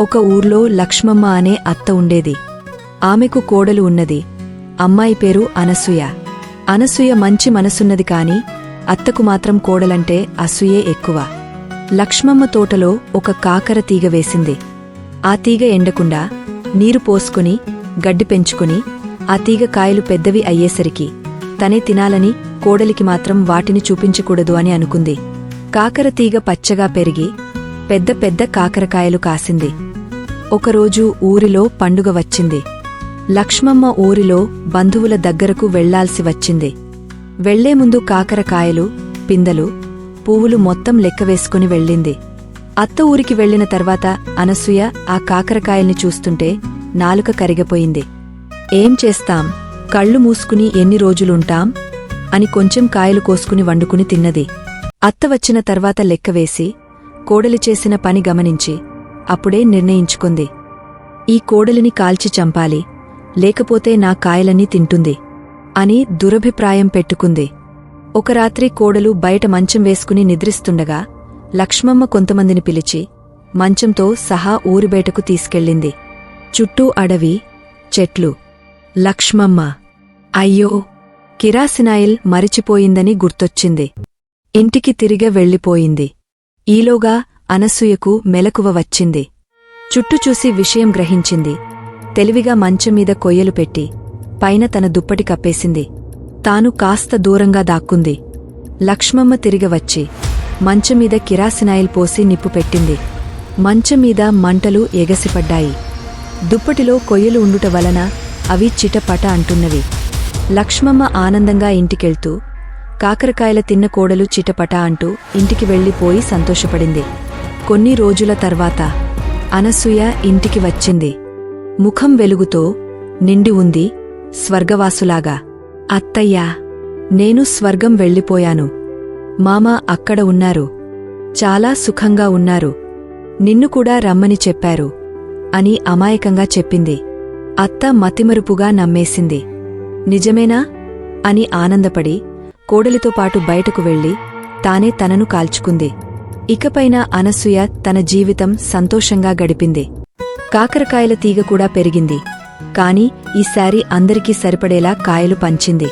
ఒక ఊర్లో లక్ష్మమ్మ అనే అత్త ఉండేది. ఆమెకు కోడలు ఉన్నది. అమ్మాయి పేరు అనసూయ. అనసూయ మంచి మనసున్నది కాని అత్తకు మాత్రం కోడలంటే అసూయే ఎక్కువ. లక్ష్మమ్మ తోటలో ఒక కాకర తీగ వేసింది. ఆ తీగ ఎండకుండా నీరు పోసుకుని గడ్డి పెంచుకుని ఆ తీగ కాయలు పెద్దవి అయ్యేసరికి తనే తినాలని కోడలికి మాత్రం వాటిని చూపించకూడదు అని అనుకుంది. కాకర తీగ పచ్చగా పెరిగి పెద్ద పెద్ద కాకరకాయలు కాసింది. ఒకరోజు ఊరిలో పండుగ వచ్చింది. లక్ష్మమ్మ ఊరిలో బంధువుల దగ్గరకు వెళ్ళాల్సి వచ్చింది. వెళ్ళే ముందు కాకరకాయలు పిందలు పువ్వులు మొత్తం లెక్కవేసుకుని వెళ్ళింది. అత్త ఊరికి వెళ్ళిన తర్వాత అనసూయ ఆ కాకరకాయల్ని చూస్తుంటే నాలుక కరిగిపోయింది. ఏం చేస్తాం? కళ్ళు మూసుకుని ఎన్ని రోజులుంటాం? అని కొంచెం కాయలు కోసుకుని వండుకుని తిన్నది. అత్త వచ్చిన తర్వాత లెక్కవేసి కోడలి చేసిన పని గమనించి అప్పుడే నిర్ణయించుకుంది. ఈ కోడలిని కాల్చి చంపాలి లేకపోతే నా కాయలన్నీ తింటుంది అని దురభిప్రాయం పెట్టుకుంది. ఒక రాత్రి కోడలు బయట మంచం వేసుకుని నిద్రిస్తుండగా లక్ష్మమ్మ కొంతమందిని పిలిచి మంచంతో సహా ఊరి బయటకు తీసుకెళ్ళింది. చుట్టూ అడవి చెట్లు. లక్ష్మమ్మ అయ్యో! కిరాసినాయిల్ మరిచిపోయిందని గుర్తొచ్చింది. ఇంటికి తిరిగ వెళ్ళిపోయింది. ఈలోగా అనసూయకు మెలకువ వచ్చింది. చుట్టుచూసి విషయం గ్రహించింది. తెలివిగా మంచమీద కొయ్యలు పెట్టి పైన తన దుప్పటి కప్పేసింది. తాను కాస్త దూరంగా దాక్కుంది. లక్ష్మమ్మ తిరిగి వచ్చి మంచమీద కిరాసినాయిల్ పోసి నిప్పు పెట్టింది. మంచమీద మంటలు ఎగసిపడ్డాయి. దుప్పటిలో కొయ్యలు ఉండుట వలన అవి చిటపట అంటున్నవి. లక్ష్మమ్మ ఆనందంగా ఇంటికెళ్తూ కాకరకాయల తిన్న కోడలు చిటపట అంటూ ఇంటికి వెళ్ళిపోయి సంతోషపడింది. కొన్ని రోజుల తర్వాత అనసూయ ఇంటికి వచ్చింది. ముఖం వెలుగుతో నిండి ఉంది స్వర్గవాసులాగా. అత్తయ్యా నేను స్వర్గం వెళ్ళిపోయాను. మామ అక్కడ ఉన్నారు. చాలా సుఖంగా ఉన్నారు. నిన్ను కూడా రమ్మని చెప్పారు అని అమాయకంగా చెప్పింది. అత్త మతిమరుపుగా నమ్మేసింది. నిజమేనా? అని ఆనందపడి కోడలితో పాటు బయటకు వెళ్ళి తానే తనను కాల్చుకుంది. ఇకపైన అనసూయ తన జీవితం సంతోషంగా గడిపింది. కాకరకాయల తీగ కూడా పెరిగింది. కాని ఈసారి అందరికీ సరిపడేలా కాయలు పంచింది.